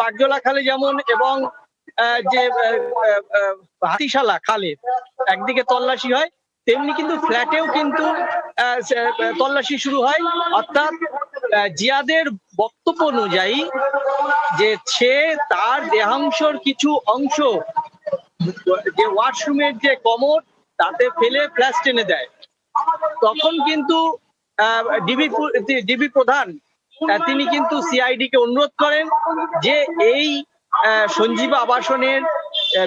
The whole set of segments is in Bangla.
বাগজোলা খালে যেমন এবং যে হাতিশালা খালে, একদিকে তল্লাশি হয়, তেমনি কিন্তু ফ্ল্যাটেও কিন্তু তল্লাশি শুরু হয়। অর্থাৎ জিয়াদের বক্তব্য অনুযায়ী যে সে তার দেহাংশর কিছু অংশ, যে ওয়াশরুমের যে কমর তাতে ফেলে ফ্ল্যাশ টেনে দেয়। তখন কিন্তু ডিবি ডিবি প্রধান তিনি কিন্তু সিআইডি কে অনুরোধ করেন যে এই সঞ্জীব আবাসনের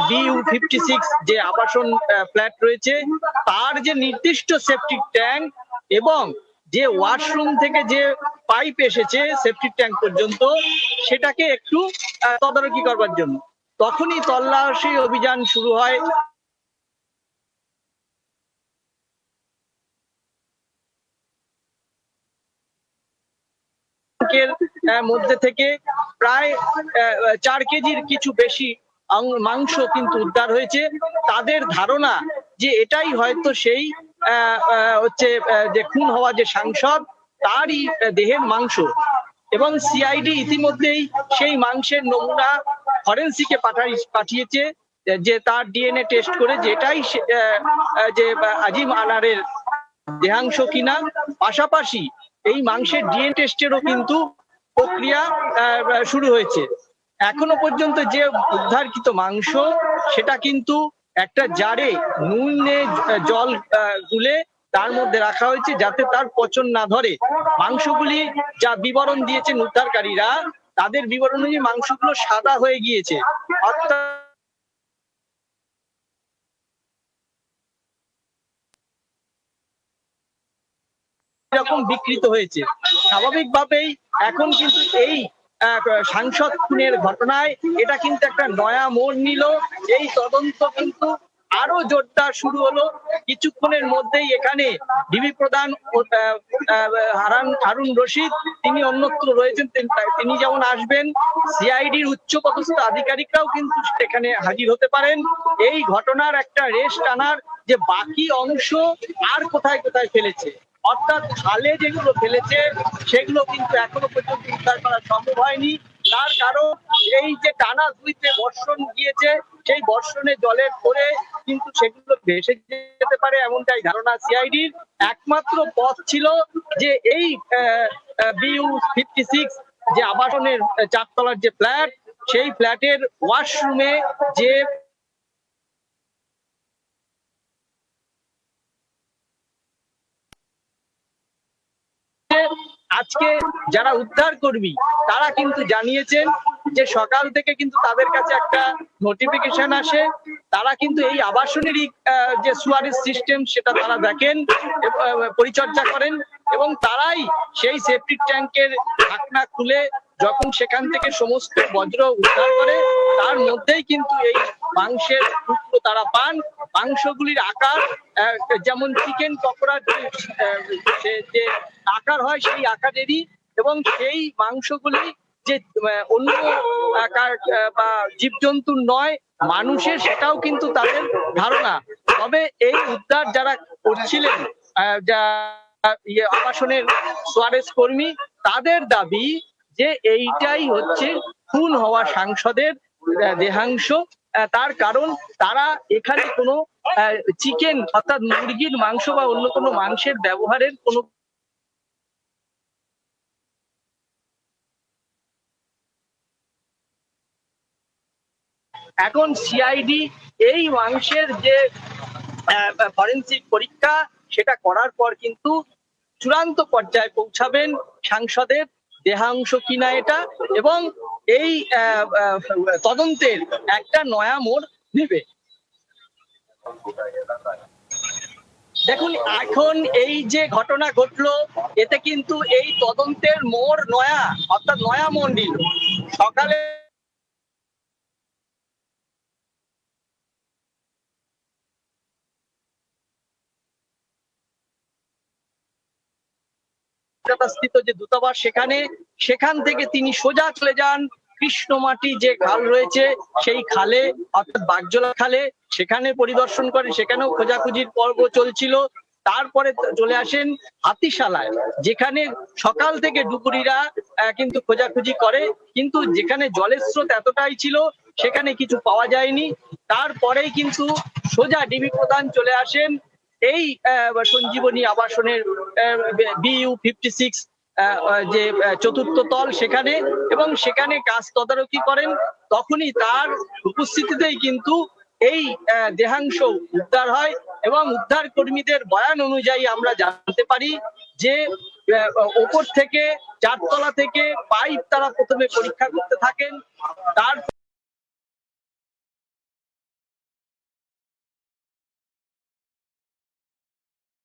বিইউ ফিফটি সিক্স যে আবাসন ফ্ল্যাট রয়েছে, তার যে নির্দিষ্ট সেপটিক ট্যাঙ্ক এবং যে ওয়াশরুম থেকে যে পাইপ এসেছে সেপটিক ট্যাঙ্ক পর্যন্ত, সেটাকে একটু তদারকি করবার জন্য। তখনই তল্লাশি অভিযান শুরু হয়। ট্যাঙ্কের মধ্যে থেকে প্রায় চার কেজির কিছু বেশি মাংস কিন্তু উদ্ধার হয়েছে। তাদের ধারণা যে এটাই হয়তো সেই হচ্ছে যে খুন হওয়া যে সাংসদ, তারই দেহের মাংস। এবং সিআইডি ইতিমধ্যেই সেই মাংসের নমুনা ফরেন্সিকে পাঠাই, পাঠিয়েছে, যে তার ডিএনএ টেস্ট করে যেটাই যে আজিম আনারের দেহাংশ কিনা, পাশাপাশি এই মাংসের ডিএনএ টেস্টেরও কিন্তু প্রক্রিয়া শুরু হয়েছে। এখনও পর্যন্ত যে উদ্ধারকৃত মাংস, সেটা কিন্তু একটা জারে নুনে জল গুলে তার মধ্যে রাখা হয়েছে যাতে তার পচন না ধরে। মাংসগুলি যা বিবরণ দিয়েছেন উদ্ধারকারীরা, তাদের বিবরণ অনুযায়ী মাংসগুলো সাদা হয়ে গিয়েছে। অর্থাৎ এরকম বিকৃত হয়েছে। স্বাভাবিকভাবেই এখন কিন্তু এই সাংসদ খুনের ঘটনায় এটা কিন্তু একটা নয়া মোড় নিল। এই তদন্ত কিন্তু আরও জোরদার শুরু হলো। কিছুক্ষণের মধ্যেই এখানে ডিবি প্রধান হারান রশিদ তিনি অন্যত্র রয়েছেন, তিনি যেমন আসবেন, সিআইডির উচ্চ পদস্থ আধিকারিকরাও কিন্তু সেখানে হাজির হতে পারেন। এই ঘটনার একটা রেশ টানার যে বাকি অংশ আর কোথায় কোথায় ফেলেছে। অর্থাৎ খালে যেগুলো ফেলেছে, সেগুলো কিন্তু এখনও পর্যন্ত উদ্ধার করা সম্ভব হয়নি। তার কারণ এই যে টানা দুইতে বর্ষণ গিয়েছে, সেই বর্ষণে জলের পরে কিন্তু সেগুলো ভেসে যেতে পারে এমনটাই ধারণা সিআইডির একমাত্র পথ ছিল যে এই বিইউ ফিফটি সিক্স যে আবাসনের চারতলার যে ফ্ল্যাট, সেই ফ্ল্যাটের ওয়াশরুমে যে আজকে যারা উদ্ধার কর্মী, তারা কিন্তু জানিয়েছেন যে সকাল থেকে কিন্তু তাদের কাছে একটা নোটিফিকেশন আসে। তারা কিন্তু এই আবাসনেরই যে সুয়ারেজ সিস্টেম সেটা তারা দেখেন পরিচর্যা করেন এবং তারাই সেই সেফটি ট্যাঙ্কের ঢাকনা খুলে যখন সেখান থেকে সমস্ত বজ্র উদ্ধার করে, তার মধ্যেই কিন্তু এই মাংসের টুকরো তারা পান। মাংসগুলির আকার যেমন চিকেন পকোড়ার যে আকার হয় সেই আকারেরই এবং সেই মাংসগুলি যে অন্য আকার বা জীবজন্তুর নয়, মানুষের সেটাও কিন্তু তাদের ধারণা। তবে এই উদ্ধার যারা করছিলেন ইয়ে আবাসনের সোয়ারেজ কর্মী, তাদের দাবি যে এইটাই হচ্ছে খুন হওয়া সাংসদের দেহাংশ। তার কারণ তারা এখানে কোনো চিকেন অর্থাৎ মুরগির মাংস বা অন্য কোনো মাংসের ব্যবহারের কোনো এখন সিআইডি এই মাংসের যে ফরেন্সিক পরীক্ষা, সেটা করার পর কিন্তু চূড়ান্ত পর্যায়ে পৌঁছাবেন সাংসদের। দেহাংশ কিনা এটা? এবং এই তদন্তের একটা নয়া মোড় নেবে দেখুন, এখন এই যে ঘটনা ঘটলো, এতে কিন্তু এই তদন্তের মোড় নয়া, অর্থাৎ নয়া মোড় নিল সকালে কলকাতাস্থিত যে দূতাবাস সেখানে, সেখান থেকে তিনি সোজা চলে যান কৃষ্ণমাটি যে খাল রয়েছে, সেই খালে, অর্থাৎ বাগজোলা খালে। সেখানে পরিদর্শন করে সেখানেও খোঁজাখুঁজির পর্ব চলছিল। তারপরে চলে আসেন হাতিশালায়, যেখানে সকাল থেকে ডুবুরিরা কিন্তু খোঁজাখুঁজি করে। কিন্তু যেখানে জলের স্রোত এতটাই ছিল, সেখানে কিছু পাওয়া যায়নি। তারপরেই কিন্তু সোজা ডিবি প্রধান চলে আসেন। এই সঞ্জীবনী আবাসনের বিইউ ফিফটি সিক্স যে চতুর্থ তল সেখানে, এবং সেখানে কাজ তদারকি করেন। তখনই তার উপস্থিতিতেই কিন্তু এই দেহাংশ উদ্ধার হয়, এবং উদ্ধার কর্মীদের বয়ান অনুযায়ী আমরা জানতে পারি যে ওপর থেকে চারতলা থেকে পাইপ তারা প্রথমে পরীক্ষা করতে থাকেন। তার